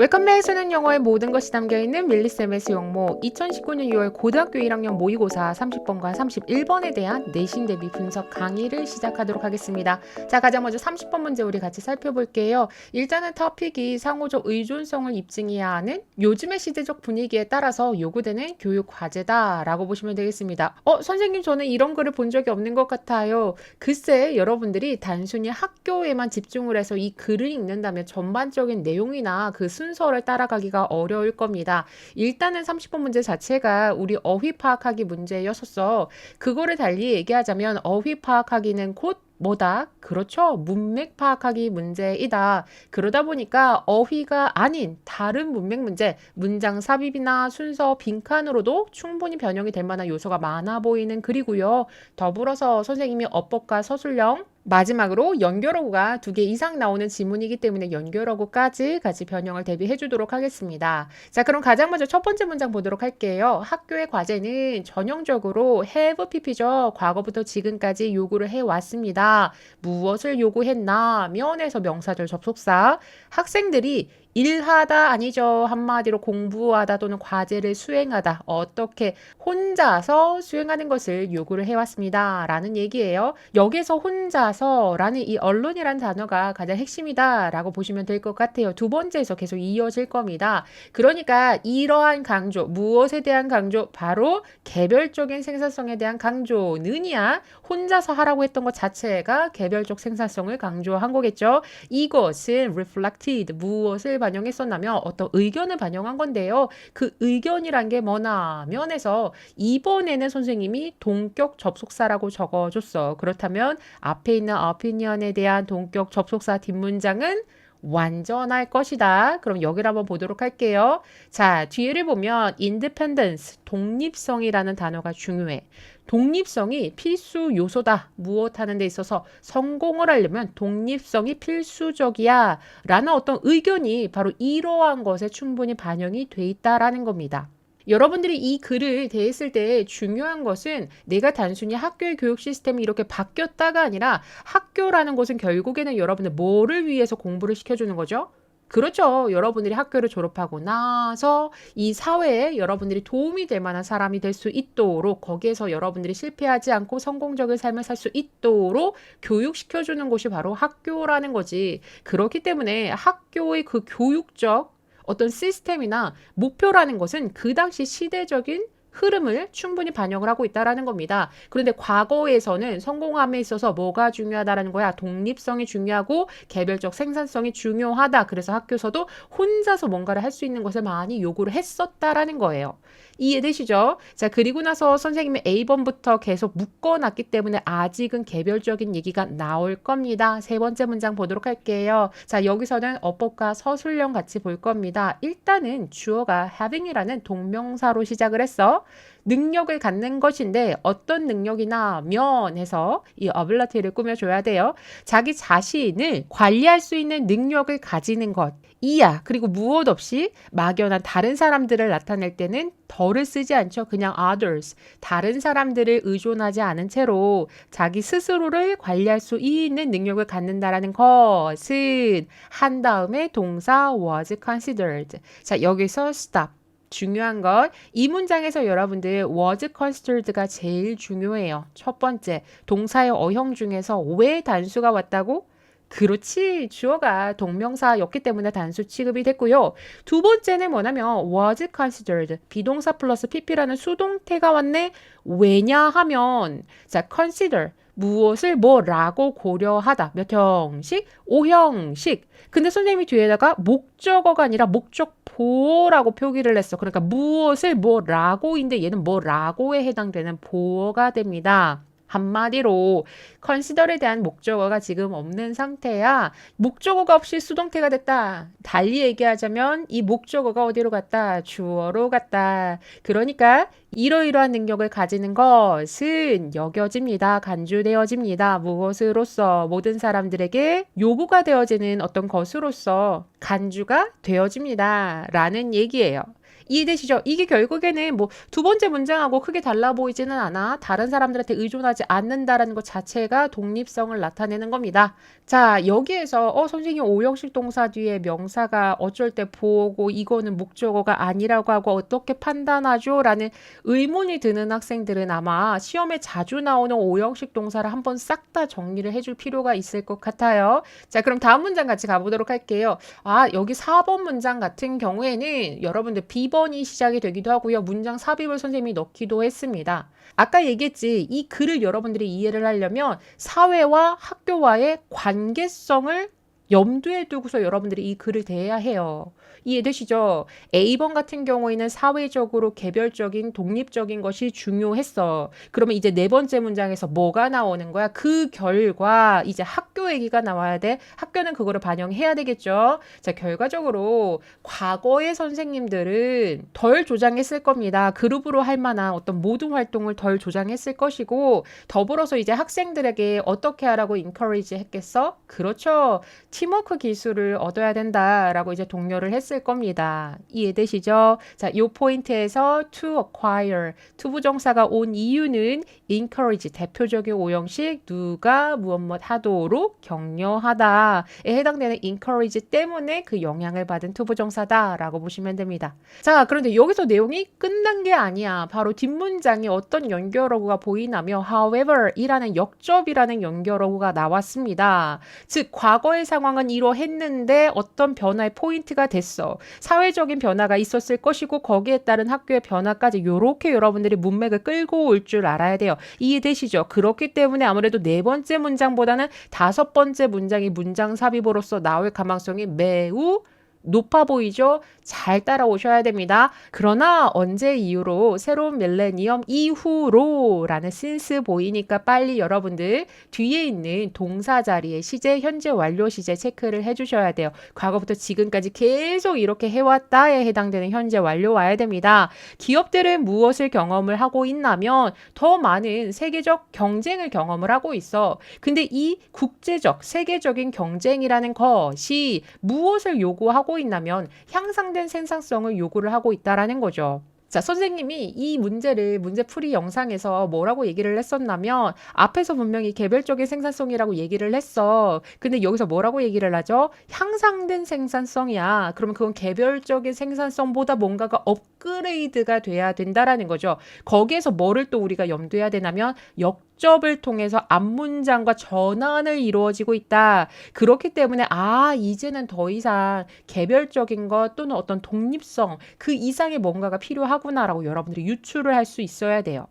웰컴백에서는 영어의 모든 것이 담겨있는 밀리쌤의 용모 2019년 6월 고등학교 1학년 모의고사 30번과 31번에 대한 내신 대비 분석 강의를 시작하도록 하겠습니다. 자 가장 먼저 30번 문제 우리 같이 살펴볼게요. 일단은 터픽이 상호적 의존성을 입증해야 하는 요즘의 시대적 분위기에 따라서 요구되는 교육 과제다 라고 보시면 되겠습니다. 어 선생님 저는 이런 글을 본 적이 없는 것 같아요. 글쎄 여러분들이 단순히 학교에만 집중을 해서 이 글을 읽는다면 전반적인 내용이나 그 순 서를 따라가기가 어려울 겁니다. 일단은 30번 문제 자체가 우리 어휘 파악하기 문제였었어. 그거를 달리 얘기하자면 어휘 파악하기는 곧 뭐다? 그렇죠. 문맥 파악하기 문제이다. 그러다 보니까 어휘가 아닌 다른 문맥 문제, 문장 삽입이나 순서 빈칸으로도 충분히 변형이 될 만한 요소가 많아 보이는 글이고요. 더불어서 선생님이 어법과 서술형, 마지막으로 연결어구가 두 개 이상 나오는 지문이기 때문에 연결어구까지 같이 변형을 대비해 주도록 하겠습니다. 자, 그럼 가장 먼저 첫 번째 문장 보도록 할게요. 학교의 과제는 전형적으로 have pp죠. 과거부터 지금까지 요구를 해 왔습니다. 무엇을 요구했나? 면에서 명사절 접속사. 학생들이 일하다 아니죠. 한마디로 공부하다 또는 과제를 수행하다. 어떻게 혼자서 수행하는 것을 요구를 해왔습니다. 라는 얘기예요. 여기서 혼자서 라는 이 언론이란 단어가 가장 핵심이다. 라고 보시면 될 것 같아요. 두 번째에서 계속 이어질 겁니다. 그러니까 이러한 강조, 무엇에 대한 강조? 바로 개별적인 생산성에 대한 강조는이야. 혼자서 하라고 했던 것 자체가 개별적 생산성을 강조한 거겠죠. 이것은 reflected, 무엇을 반영했었냐면 어떤 의견을 반영한 건데요. 그 의견이란 게 뭐나 면에서 이번에는 선생님이 동격 접속사라고 적어줬어. 그렇다면 앞에 있는 opinion에 대한 동격 접속사 뒷문장은 완전할 것이다. 그럼 여기를 한번 보도록 할게요. 자, 뒤를 보면 independence, 독립성이라는 단어가 중요해. 독립성이 필수 요소다. 무엇 하는 데 있어서 성공을 하려면 독립성이 필수적이야. 라는 어떤 의견이 바로 이러한 것에 충분히 반영이 돼 있다라는 겁니다. 여러분들이 이 글을 대했을 때 중요한 것은 내가 단순히 학교의 교육 시스템이 이렇게 바뀌었다가 아니라 학교라는 곳은 결국에는 여러분들 뭐를 위해서 공부를 시켜주는 거죠? 그렇죠. 여러분들이 학교를 졸업하고 나서 이 사회에 여러분들이 도움이 될 만한 사람이 될 수 있도록 거기에서 여러분들이 실패하지 않고 성공적인 삶을 살 수 있도록 교육시켜주는 곳이 바로 학교라는 거지. 그렇기 때문에 학교의 그 교육적 어떤 시스템이나 목표라는 것은 그 당시 시대적인 흐름을 충분히 반영을 하고 있다라는 겁니다. 그런데 과거에서는 성공함에 있어서 뭐가 중요하다라는 거야? 독립성이 중요하고 개별적 생산성이 중요하다. 그래서 학교에서도 혼자서 뭔가를 할 수 있는 것을 많이 요구를 했었다라는 거예요. 이해되시죠? 자, 그리고 나서 선생님이 A번부터 계속 묶어놨기 때문에 아직은 개별적인 얘기가 나올 겁니다. 세 번째 문장 보도록 할게요. 자, 여기서는 어법과 서술형 같이 볼 겁니다. 일단은 주어가 having이라는 동명사로 시작을 했어. 능력을 갖는 것인데 어떤 능력이나 면에서 이 어빌러티를 꾸며줘야 돼요. 자기 자신을 관리할 수 있는 능력을 가지는 것. 이야 그리고 무엇 없이 막연한 다른 사람들을 나타낼 때는 덜을 쓰지 않죠. 그냥 others 다른 사람들을 의존하지 않은 채로 자기 스스로를 관리할 수 있는 능력을 갖는다라는 것은 한 다음에 동사 was considered 자 여기서 stop 중요한 것, 이 문장에서 여러분들 was considered가 제일 중요해요. 첫 번째, 동사의 어형 중에서 왜 단수가 왔다고? 그렇지. 주어가 동명사였기 때문에 단수 취급이 됐고요. 두 번째는 뭐냐면 was considered 비동사 플러스 pp라는 수동태가 왔네. 왜냐 하면 자 consider 무엇을 뭐라고 고려하다. 몇 형식? 오형식. 근데 선생님이 뒤에다가 목적어가 아니라 목적보라고 표기를 했어. 그러니까 무엇을 뭐라고인데 얘는 뭐라고에 해당되는 보어가 됩니다. 한마디로 컨시더에 대한 목적어가 지금 없는 상태야. 목적어가 없이 수동태가 됐다. 달리 얘기하자면 이 목적어가 어디로 갔다? 주어로 갔다. 그러니까 이러이러한 능력을 가지는 것은 여겨집니다. 간주되어집니다. 무엇으로서 모든 사람들에게 요구가 되어지는 어떤 것으로서 간주가 되어집니다. 라는 얘기예요. 이해되시죠? 이게 결국에는 뭐 두 번째 문장하고 크게 달라 보이지는 않아. 다른 사람들한테 의존하지 않는다라는 것 자체가 독립성을 나타내는 겁니다. 자, 여기에서 어 선생님 오형식 동사 뒤에 명사가 어쩔 때 보고 이거는 목적어가 아니라고 하고 어떻게 판단하죠? 라는 의문이 드는 학생들은 아마 시험에 자주 나오는 오형식 동사를 한번 싹 다 정리를 해줄 필요가 있을 것 같아요. 자, 그럼 다음 문장 같이 가보도록 할게요. 아, 여기 4번 문장 같은 경우에는 여러분들 B번 이 시작이 되기도 하고요. 문장 삽입을 선생님이 넣기도 했습니다. 아까 얘기했지. 이 글을 여러분들이 이해를 하려면 사회와 학교와의 관계성을 염두에 두고서 여러분들이 이 글을 대해야 해요. 이해되시죠? A번 같은 경우에는 사회적으로 개별적인 독립적인 것이 중요했어. 그러면 이제 네 번째 문장에서 뭐가 나오는 거야? 그 결과 이제 학교 얘기가 나와야 돼. 학교는 그거를 반영해야 되겠죠. 자, 결과적으로 과거의 선생님들은 덜 조장했을 겁니다. 그룹으로 할 만한 어떤 모든 활동을 덜 조장했을 것이고 더불어서 이제 학생들에게 어떻게 하라고 인커리지 했겠어? 그렇죠. 팀워크 기술을 얻어야 된다라고 이제 독려를 했을 겁니다. 이해되시죠? 자, 요 포인트에서 to acquire 투부정사가 온 이유는 encourage 대표적인 오형식 누가 무엇 무엇 하도록 격려하다에 해당되는 encourage 때문에 그 영향을 받은 투부정사다라고 보시면 됩니다. 자, 그런데 여기서 내용이 끝난 게 아니야. 바로 뒷문장에 어떤 연결어구가 보이나며 however 이라는 역접이라는 연결어구가 나왔습니다. 즉 과거의 상황은 이러했는데 어떤 변화의 포인트가 됐어. 사회적인 변화가 있었을 것이고 거기에 따른 학교의 변화까지 요렇게 여러분들이 문맥을 끌고 올 줄 알아야 돼요. 이해되시죠? 그렇기 때문에 아무래도 네 번째 문장보다는 다섯 번째 문장이 문장 삽입으로서 나올 가능성이 매우 높아 보이죠? 잘 따라오셔야 됩니다. 그러나 언제 이후로 새로운 밀레니엄 이후로 라는 신스 보이니까 빨리 여러분들 뒤에 있는 동사 자리에 시제, 현재 완료 시제 체크를 해주셔야 돼요. 과거부터 지금까지 계속 이렇게 해왔다에 해당되는 현재 완료 와야 됩니다. 기업들은 무엇을 경험을 하고 있나면 더 많은 세계적 경쟁을 경험을 하고 있어. 근데 이 국제적, 세계적인 경쟁이라는 것이 무엇을 요구하고 있나면 향상된 생산성을 요구를 하고 있다라는 거죠. 자, 선생님이 이 문제를 문제풀이 영상에서 뭐라고 얘기를 했었냐면 앞에서 분명히 개별적인 생산성이라고 얘기를 했어. 근데 여기서 뭐라고 얘기를 하죠? 향상된 생산성이야. 그러면 그건 개별적인 생산성보다 뭔가가 업그레이드가 돼야 된다라는 거죠. 거기에서 뭐를 또 우리가 염두해야 되냐면 역 접을 통해서 앞문장과 전환을 이루어지고 있다. 그렇기 때문에 아, 이제는 더 이상 개별적인 것 또는 어떤 독립성 그 이상의 뭔가가 필요하고 하구나라고 여러분들이 유추를 할 수 있어야 돼요.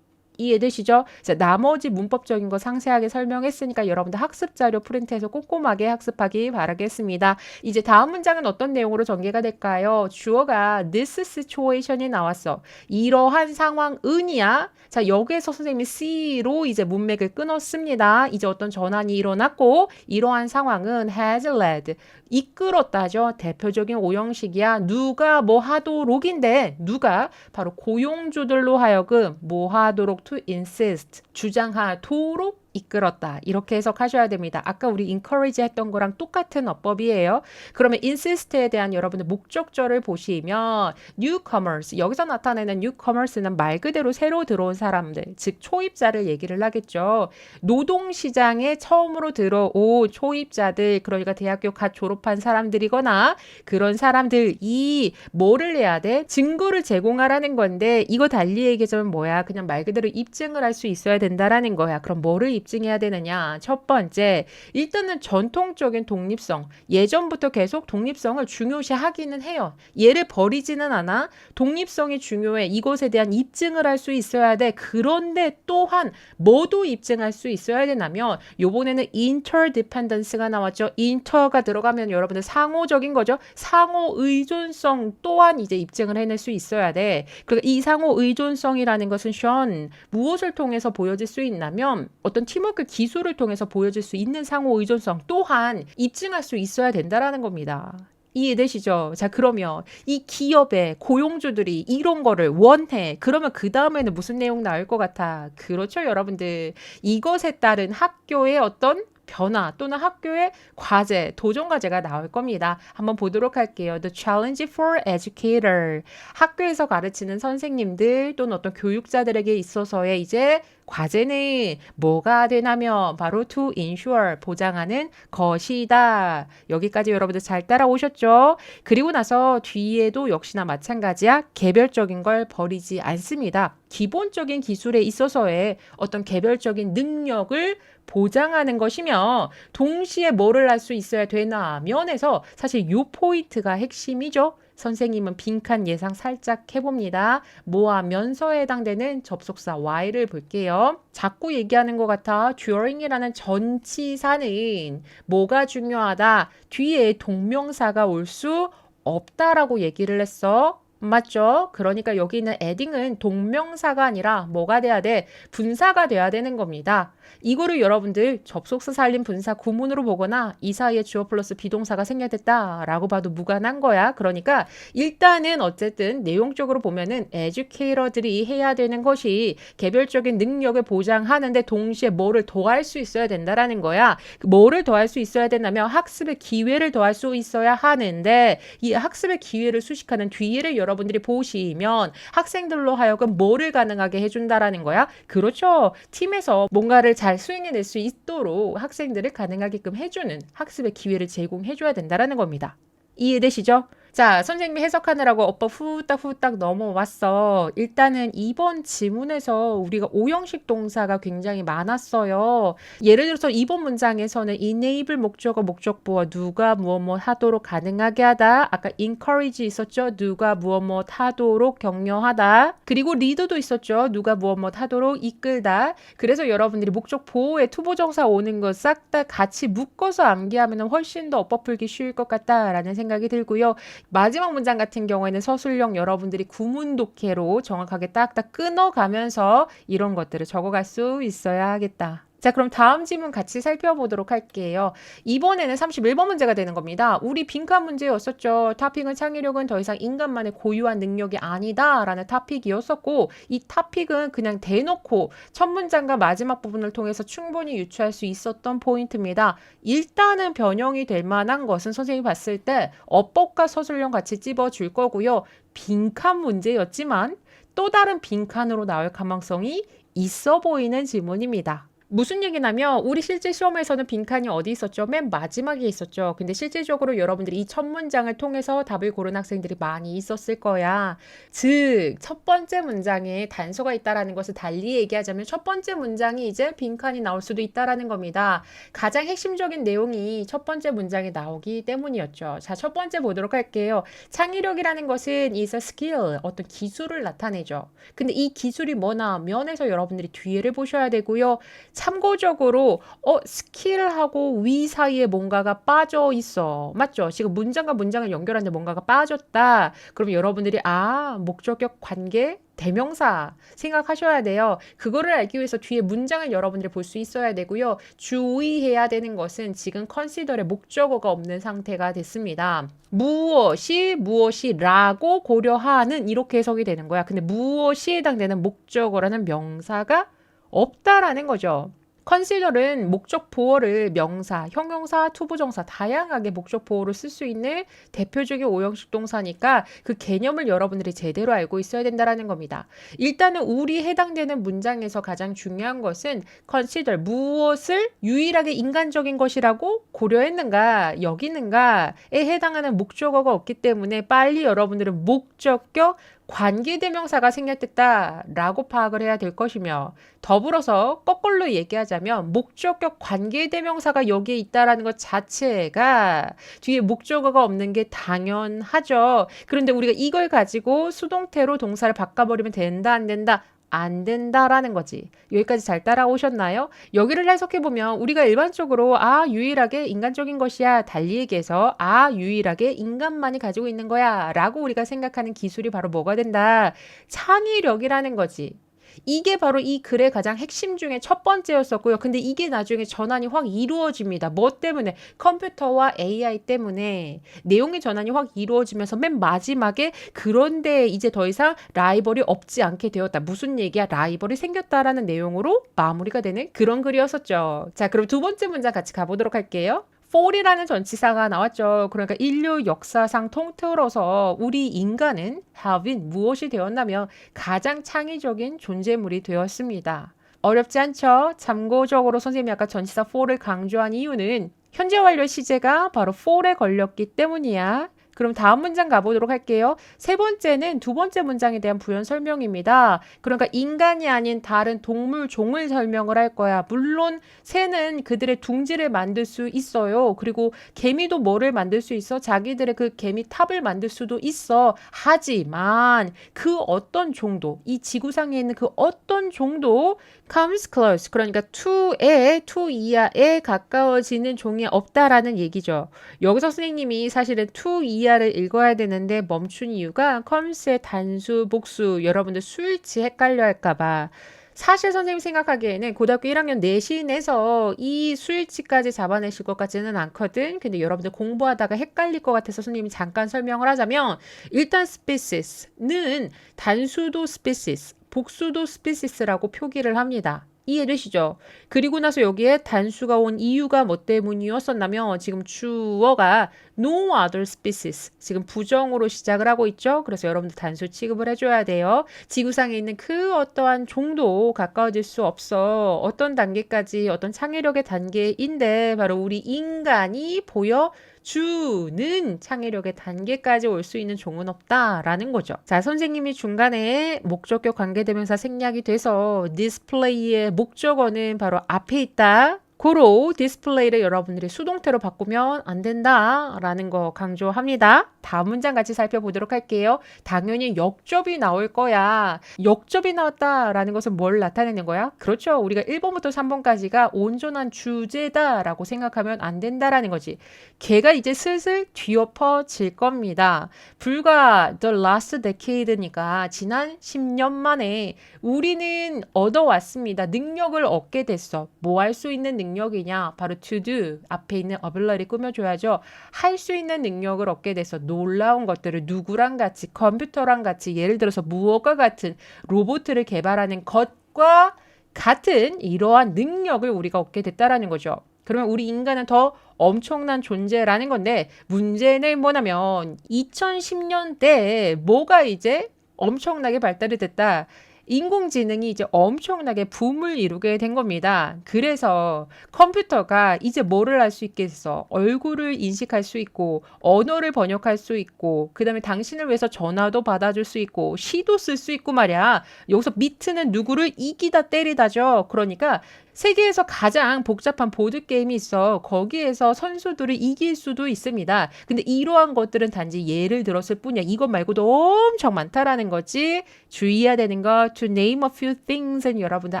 이해되시죠? 자, 나머지 문법적인 거 상세하게 설명했으니까 여러분들 학습 자료 프린트해서 꼼꼼하게 학습하기 바라겠습니다. 이제 다음 문장은 어떤 내용으로 전개가 될까요? 주어가 this situation이 나왔어. 이러한 상황은이야. 자, 여기에서 선생님이 C로 이제 문맥을 끊었습니다. 이제 어떤 전환이 일어났고 이러한 상황은 has led 이끌었다죠. 대표적인 오형식이야. 누가 뭐 하도록인데 누가 바로 고용주들로 하여금 뭐 하도록 to insist 주장하도록 이끌었다. 이렇게 해석하셔야 됩니다. 아까 우리 encourage 했던 거랑 똑같은 어법이에요. 그러면 insist에 대한 여러분의 목적절을 보시면 newcomers 여기서 나타내는 newcomers는 말 그대로 새로 들어온 사람들, 즉 초입자를 얘기를 하겠죠. 노동 시장에 처음으로 들어온 초입자들, 그러니까 대학교 갓 졸업한 사람들이거나 그런 사람들이 뭐를 해야 돼? 증거를 제공하라는 건데 이거 달리 얘기하자면 뭐야? 그냥 말 그대로 입증을 할 수 있어야 된다라는 거야. 그럼 뭐를 입 증해야 되느냐? 첫 번째, 일단은 전통적인 독립성. 예전부터 계속 독립성을 중요시 하기는 해요. 얘를 버리지는 않아. 독립성이 중요해. 이것에 대한 입증을 할 수 있어야 돼. 그런데 또한 뭐도 입증할 수 있어야 되냐면 요번에는 interdependence가 나왔죠. inter가 들어가면 여러분들 상호적인 거죠. 상호 의존성 또한 이제 입증을 해낼 수 있어야 돼. 그리고 이 상호 의존성이라는 것은 션 무엇을 통해서 보여질 수 있냐면 어떤 팀워크 기술을 통해서 보여줄 수 있는 상호 의존성 또한 입증할 수 있어야 된다라는 겁니다. 이해되시죠? 자, 그러면 이 기업의 고용주들이 이런 거를 원해. 그러면 그 다음에는 무슨 내용 나올 것 같아? 그렇죠, 여러분들. 이것에 따른 학교의 어떤 변화 또는 학교의 과제, 도전 과제가 나올 겁니다. 한번 보도록 할게요. The challenge for educator. 학교에서 가르치는 선생님들 또는 어떤 교육자들에게 있어서의 이제 과제는 뭐가 되냐면 바로 to ensure 보장하는 것이다. 여기까지 여러분들 잘 따라오셨죠? 그리고 나서 뒤에도 역시나 마찬가지야. 개별적인 걸 버리지 않습니다. 기본적인 기술에 있어서의 어떤 개별적인 능력을 보장하는 것이며 동시에 뭐를 할 수 있어야 되나 면에서 사실 요 포인트가 핵심이죠. 선생님은 빈칸 예상 살짝 해봅니다. 뭐와 면서에 해당되는 접속사 y를 볼게요. 자꾸 얘기하는 것 같아 during이라는 전치사는 뭐가 중요하다. 뒤에 동명사가 올 수 없다라고 얘기를 했어. 맞죠? 그러니까 여기 있는 adding은 동명사가 아니라 뭐가 돼야 돼? 분사가 돼야 되는 겁니다. 이거를 여러분들 접속사 살림 분사 구문으로 보거나 이 사이에 주어 플러스 비동사가 생략됐다라고 봐도 무관한 거야. 그러니까 일단은 어쨌든 내용적으로 보면은 에듀케이터들이 해야 되는 것이 개별적인 능력을 보장하는데 동시에 뭐를 더할 수 있어야 된다라는 거야. 뭐를 더할 수 있어야 된다면 학습의 기회를 더할 수 있어야 하는데 이 학습의 기회를 수식하는 뒤를 여러분들이 보시면 학생들로 하여금 뭐를 가능하게 해준다라는 거야. 그렇죠. 팀에서 뭔가를 잘 수행해낼 수 있도록 학생들을 가능하게끔 해주는 학습의 기회를 제공해줘야 된다라는 겁니다. 이해되시죠? 자, 선생님이 해석하느라고 오빠 후딱 후딱 넘어왔어. 일단은 이번 지문에서 우리가 오형식 동사가 굉장히 많았어요. 예를 들어서 이번 문장에서는 enable 목적어 목적보와 누가 무엇 무엇 하도록 가능하게 하다. 아까 encourage 있었죠? 누가 무엇 무엇 하도록 격려하다. 그리고 lead도 있었죠? 누가 무엇 무엇 하도록 이끌다. 그래서 여러분들이 목적 보호에 투보정사 오는 거 싹 다 같이 묶어서 암기하면 훨씬 더 엇법 풀기 쉬울 것 같다라는 생각이 들고요. 마지막 문장 같은 경우에는 서술형 여러분들이 구문 독해로 정확하게 딱딱 끊어가면서 이런 것들을 적어갈 수 있어야 하겠다. 자, 그럼 다음 지문 같이 살펴보도록 할게요. 이번에는 31번 문제가 되는 겁니다. 우리 빈칸 문제였었죠. 타픽은 창의력은 더 이상 인간만의 고유한 능력이 아니다. 라는 타픽이었었고, 이 타픽은 그냥 대놓고 첫 문장과 마지막 부분을 통해서 충분히 유추할 수 있었던 포인트입니다. 일단은 변형이 될 만한 것은 선생님이 봤을 때 어법과 서술형 같이 찝어줄 거고요. 빈칸 문제였지만 또 다른 빈칸으로 나올 가능성이 있어 보이는 지문입니다. 무슨 얘기냐면 우리 실제 시험에서는 빈칸이 어디 있었죠? 맨 마지막에 있었죠. 근데 실질적으로 여러분들이 이 첫 문장을 통해서 답을 고른 학생들이 많이 있었을 거야. 즉, 첫 번째 문장에 단서가 있다라는 것을 달리 얘기하자면 첫 번째 문장이 이제 빈칸이 나올 수도 있다라는 겁니다. 가장 핵심적인 내용이 첫 번째 문장에 나오기 때문이었죠. 자, 첫 번째 보도록 할게요. 창의력이라는 것은 is a skill, 어떤 기술을 나타내죠. 근데 이 기술이 뭐나 면에서 여러분들이 뒤에를 보셔야 되고요. 참고적으로 어 스킬하고 위 사이에 뭔가가 빠져 있어. 맞죠? 지금 문장과 문장을 연결하는데 뭔가가 빠졌다. 그럼 여러분들이 아 목적격 관계 대명사 생각하셔야 돼요. 그거를 알기 위해서 뒤에 문장을 여러분들이 볼 수 있어야 되고요. 주의해야 되는 것은 지금 컨시더의 목적어가 없는 상태가 됐습니다. 무엇이 무엇이라고 고려하는 이렇게 해석이 되는 거야. 근데 무엇이 해당되는 목적어라는 명사가 없다라는 거죠. 컨시더는 목적 보어를 명사, 형용사, 투부정사 다양하게 목적 보어로 쓸수 있는 대표적인 오형식 동사니까 그 개념을 여러분들이 제대로 알고 있어야 된다라는 겁니다. 일단은 우리 해당되는 문장에서 가장 중요한 것은 consider 무엇을 유일하게 인간적인 것이라고 고려했는가 여기는가에 해당하는 목적어가 없기 때문에 빨리 여러분들은 목적격 관계 대명사가 생략됐다라고 파악을 해야 될 것이며 더불어서 거꾸로 얘기하자면 목적격 관계 대명사가 여기에 있다라는 것 자체가 뒤에 목적어가 없는 게 당연하죠. 그런데 우리가 이걸 가지고 수동태로 동사를 바꿔버리면 된다 안 된다 안 된다라는 거지. 여기까지 잘 따라오셨나요? 여기를 해석해 보면 우리가 일반적으로 아, 유일하게 인간적인 것이야. 달리 얘기해서 아, 유일하게 인간만이 가지고 있는 거야. 라고 우리가 생각하는 기술이 바로 뭐가 된다? 창의력이라는 거지. 이게 바로 이 글의 가장 핵심 중에 첫 번째였었고요. 근데 이게 나중에 전환이 확 이루어집니다. 뭐 때문에? 컴퓨터와 AI 때문에 내용의 전환이 확 이루어지면서 맨 마지막에 그런데 이제 더 이상 라이벌이 없지 않게 되었다. 무슨 얘기야? 라이벌이 생겼다라는 내용으로 마무리가 되는 그런 글이었었죠. 자, 그럼 두 번째 문장 같이 가보도록 할게요. Fall이라는 전치사가 나왔죠. 그러니까 인류 역사상 통틀어서 우리 인간은 been 무엇이 되었냐면 가장 창의적인 존재물이 되었습니다. 어렵지 않죠? 참고적으로 선생님이 아까 전치사 fall을 강조한 이유는 현재 완료 시제가 바로 fall에 걸렸기 때문이야. 그럼 다음 문장 가보도록 할게요. 세 번째는 두 번째 문장에 대한 부연 설명입니다. 그러니까 인간이 아닌 다른 동물 종을 설명을 할 거야. 물론 새는 그들의 둥지를 만들 수 있어요. 그리고 개미도 뭐를 만들 수 있어? 자기들의 그 개미 탑을 만들 수도 있어. 하지만 그 어떤 정도, 이 지구상에 있는 그 어떤 정도 comes close. 그러니까 to에, to 이하에 가까워지는 종이 없다라는 얘기죠. 여기서 선생님이 사실은 to 이하를 읽어야 되는데 멈춘 이유가 comes의 단수, 복수, 여러분들 수일치 헷갈려 할까봐. 사실 선생님 생각하기에는 고등학교 1학년 내신에서 이 수일치까지 잡아내실 것 같지는 않거든. 근데 여러분들 공부하다가 헷갈릴 것 같아서 선생님이 잠깐 설명을 하자면 일단 species는 단수도 species, 복수도 species라고 표기를 합니다. 이해되시죠? 그리고 나서 여기에 단수가 온 이유가 뭐 때문이었었냐면 지금 주어가 no other species 지금 부정으로 시작을 하고 있죠. 그래서 여러분들 단수 취급을 해줘야 돼요. 지구상에 있는 그 어떠한 종도 가까워질 수 없어. 어떤 단계까지 어떤 창의력의 단계인데 바로 우리 인간이 보여 주는 창의력의 단계까지 올 수 있는 종은 없다라는 거죠. 자, 선생님이 중간에 목적격 관계대명사 생략이 돼서 디스플레이의 목적어는 바로 앞에 있다. 고로 디스플레이를 여러분들이 수동태로 바꾸면 안 된다라는 거 강조합니다. 다음 문장 같이 살펴보도록 할게요. 당연히 역접이 나올 거야. 역접이 나왔다라는 것은 뭘 나타내는 거야? 그렇죠. 우리가 1번부터 3번까지가 온전한 주제다라고 생각하면 안 된다라는 거지. 걔가 이제 슬슬 뒤엎어질 겁니다. 불과 the last decade니까 지난 10년 만에 우리는 얻어왔습니다. 능력을 얻게 됐어. 뭐 할 수 있는 능력 이냐? 바로 to do. 앞에 있는 어블러리 꾸며줘야죠. 할 수 있는 능력을 얻게 돼서 놀라운 것들을 누구랑 같이 컴퓨터랑 같이 예를 들어서 무엇과 같은 로봇을 개발하는 것과 같은 이러한 능력을 우리가 얻게 됐다라는 거죠. 그러면 우리 인간은 더 엄청난 존재라는 건데 문제는 뭐냐면 2010년대에 뭐가 이제 엄청나게 발달이 됐다. 인공지능이 이제 엄청나게 붐을 이루게 된 겁니다. 그래서 컴퓨터가 이제 뭐를 할 수 있겠어? 얼굴을 인식할 수 있고, 언어를 번역할 수 있고, 그 다음에 당신을 위해서 전화도 받아줄 수 있고, 시도 쓸 수 있고 말이야. 여기서 미트는 누구를 이기다 때리다죠. 그러니까 세계에서 가장 복잡한 보드 게임이 있어. 거기에서 선수들을 이길 수도 있습니다. 근데 이러한 것들은 단지 예를 들었을 뿐이야. 이것 말고도 엄청 많다라는 거지. 주의해야 되는 거 to name a few things은 여러분들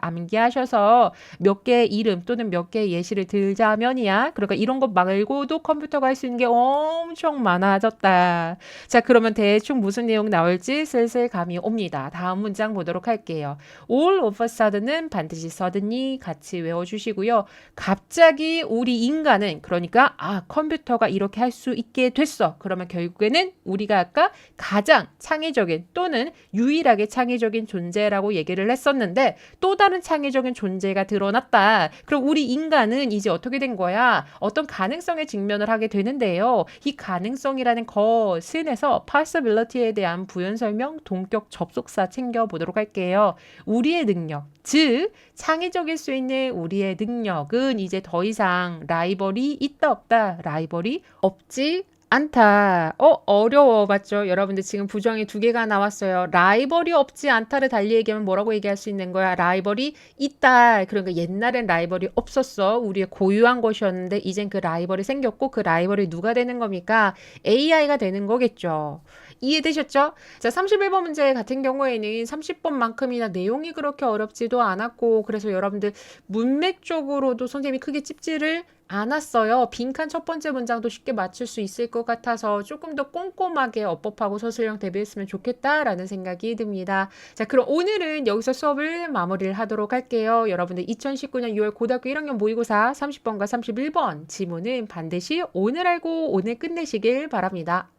암기하셔서 몇 개의 이름 또는 몇 개의 예시를 들자면이야. 그러니까 이런 것 말고도 컴퓨터가 할 수 있는 게 엄청 많아졌다. 자, 그러면 대충 무슨 내용 나올지 슬슬 감이 옵니다. 다음 문장 보도록 할게요. all of a sudden은 반드시 suddenly 같이 같이 외워주시고요. 갑자기 우리 인간은 그러니까 아 컴퓨터가 이렇게 할 수 있게 됐어. 그러면 결국에는 우리가 아까 가장 창의적인 또는 유일하게 창의적인 존재라고 얘기를 했었는데 또 다른 창의적인 존재가 드러났다. 그럼 우리 인간은 이제 어떻게 된 거야? 어떤 가능성에 직면을 하게 되는데요. 이 가능성이라는 것은에서 possibility에 대한 부연 설명 동격 접속사 챙겨 보도록 할게요. 우리의 능력, 즉 창의적일 수 있는 우리의 능력은 이제 더 이상 라이벌이 있다 없다 라이벌이 없지 않다. 어, 어려워. 맞죠? 여러분들 지금 부정이 두 개가 나왔어요. 라이벌이 없지 않다를 달리 얘기하면 뭐라고 얘기할 수 있는 거야? 라이벌이 있다. 그러니까 옛날엔 라이벌이 없었어. 우리의 고유한 것이었는데 이젠 그 라이벌이 생겼고 그 라이벌이 누가 되는 겁니까? AI가 되는 거겠죠. 이해되셨죠? 자, 31번 문제 같은 경우에는 30번만큼이나 내용이 그렇게 어렵지도 않았고, 그래서 여러분들 문맥 쪽으로도 선생님이 크게 찝지를 않았어요. 빈칸 첫 번째 문장도 쉽게 맞출 수 있을 것 같아서 조금 더 꼼꼼하게 어법하고 서술형 대비했으면 좋겠다라는 생각이 듭니다. 자, 그럼 오늘은 여기서 수업을 마무리를 하도록 할게요. 여러분들 2019년 6월 고등학교 1학년 모의고사 30번과 31번 지문은 반드시 오늘 알고 오늘 끝내시길 바랍니다.